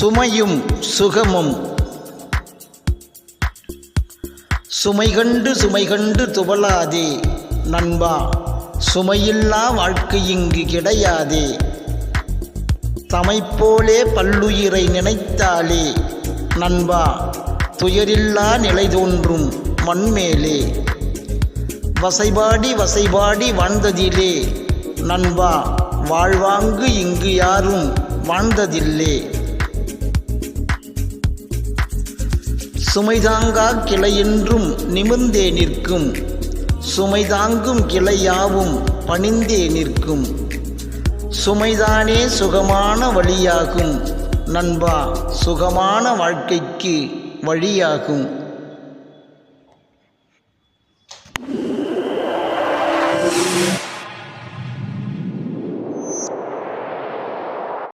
சுமையும் சுகமும். சுமை கண்டு சுமை கண்டு துவளாதே நண்பா சுமையில்லா வாழ்க்கை இங்கு கிடையாதே. தமைப்போலே பல்லுயிரை நினைத்தாலே நண்பா துயரில்லா நிலை தோன்றும் மண்மேலே. வசைபாடி வசைபாடி வாழ்ந்ததிலே நண்பா வாழ்வாங்கு இங்கு யாரும் வாழ்ந்ததில்லே. சுமைதாங்கா கிளையென்றும் நிமிர்ந்தே நிற்கும். சுமைதாங்கும் கிளையாவும் பணிந்தே நிற்கும். சுமைதானே சுகமான வழியாகும். நண்பா சுகமான வாழ்க்கைக்கு வழியாகும். Thank you.